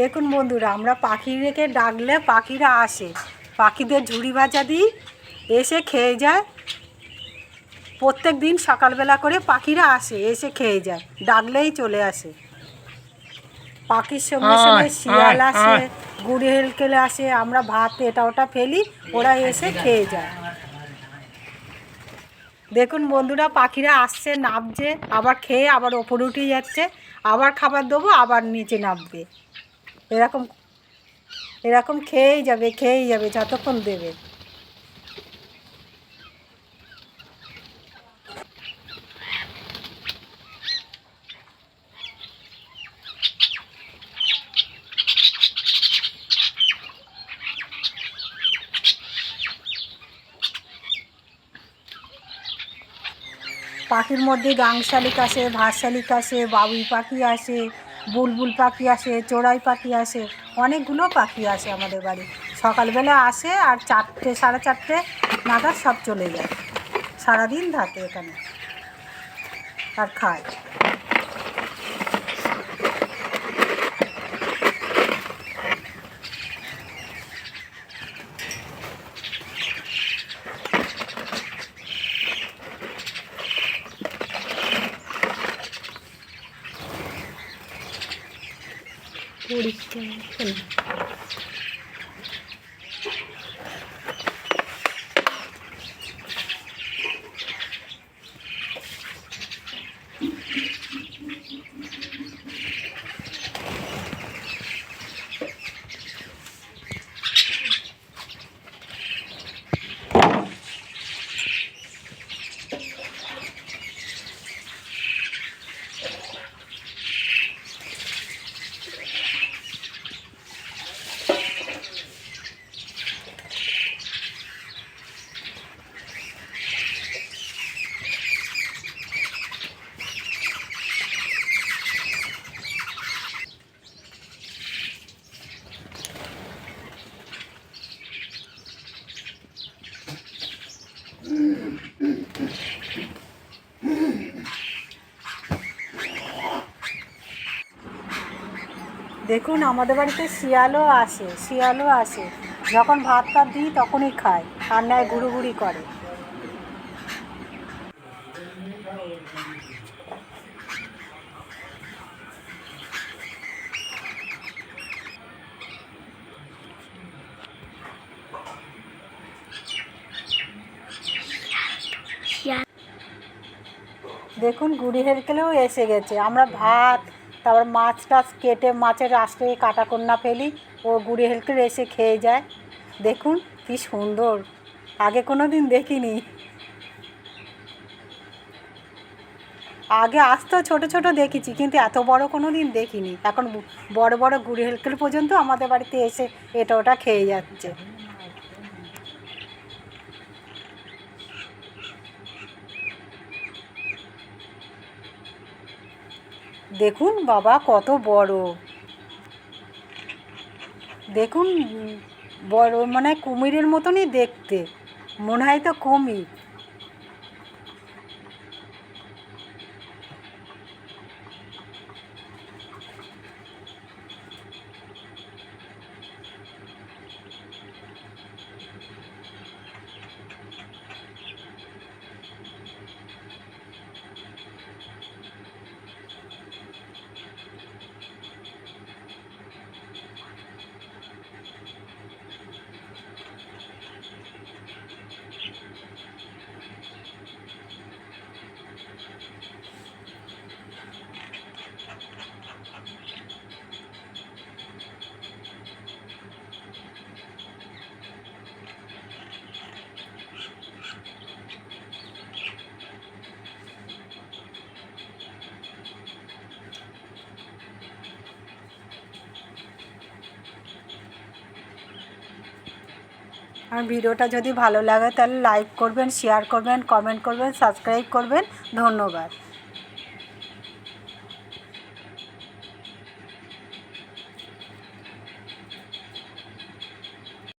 দেখুন বন্ধুরা আমরা পাখি রেখে ডাকলে পাখিরা আসে। পাখিদের ঝুড়ি ভাজা দিই এসে খেয়ে যায়। প্রত্যেক দিন সকালবেলা করে পাখিরা আসে এসে খেয়ে যায় ডাকলেই চলে আসে। পাখির সঙ্গে সঙ্গে শিয়াল আসে। গুড়ি হেলকেলে আসে আমরা ভাত এটা ওটা ফেলি ওরা এসে খেয়ে যায়। দেখুন বন্ধুরা পাখিরা আসছে নামছে আবার খেয়ে আবার ওপরে উঠে যাচ্ছে আবার খাবার দেবো আবার নিচে নামবে। এরকম এরকম খেয়েই যাবে খেয়েই যাবে, যতক্ষণ দেবে। পাখির মধ্যে গাং শালিক আসে ভাত শালিক আসে, বাবুই পাখি আসে বুলবুল পাখি আসে, চোরাই পাখি আসে, অনেকগুলো পাখি আসে আমাদের বাড়ি। সকালবেলা আসে আর চারটে, সাড়ে চারটে নাগাদ সব চলে যায়। সারাদিন থাকে এখানে। আর খায়। পরীক্ষা দেখুন আমাদের বাড়িতে শিয়ালও আসে শিয়ালও আসে। যখন ভাত টাত দিই তখনই খায় আর নেয় ঘুরুঘুরি করে। দেখুন গুড়ি হেরকেলেও এসে গেছে। আমরা ভাত তারপর মাছ টাছ কেটে মাছের রাস্তে কাটা কন্যা ফেলি, ও গুড়ি হেরকেল এসে খেয়ে যায়। দেখুন কি সুন্দর। আগে কোনো দিন দেখিনি। আগে আসতো ছোট ছোট দেখেছি, কিন্তু এত বড় কোনো দিন দেখিনি। এখন বড় বড় গুড়ি হেলকেল পর্যন্ত আমাদের বাড়িতে এসে এটা ওটা খেয়ে যাচ্ছে। দেখুন বাবা কত বড়। দেখুন বড় মানে কুমিরের মতনই দেখতে। মনে হয় তো কুমির। আর ভিডিওটা যদি ভালো লাগে তাহলে লাইক করবেন শেয়ার করবেন কমেন্ট করবেন সাবস্ক্রাইব করবেন। ধন্যবাদ।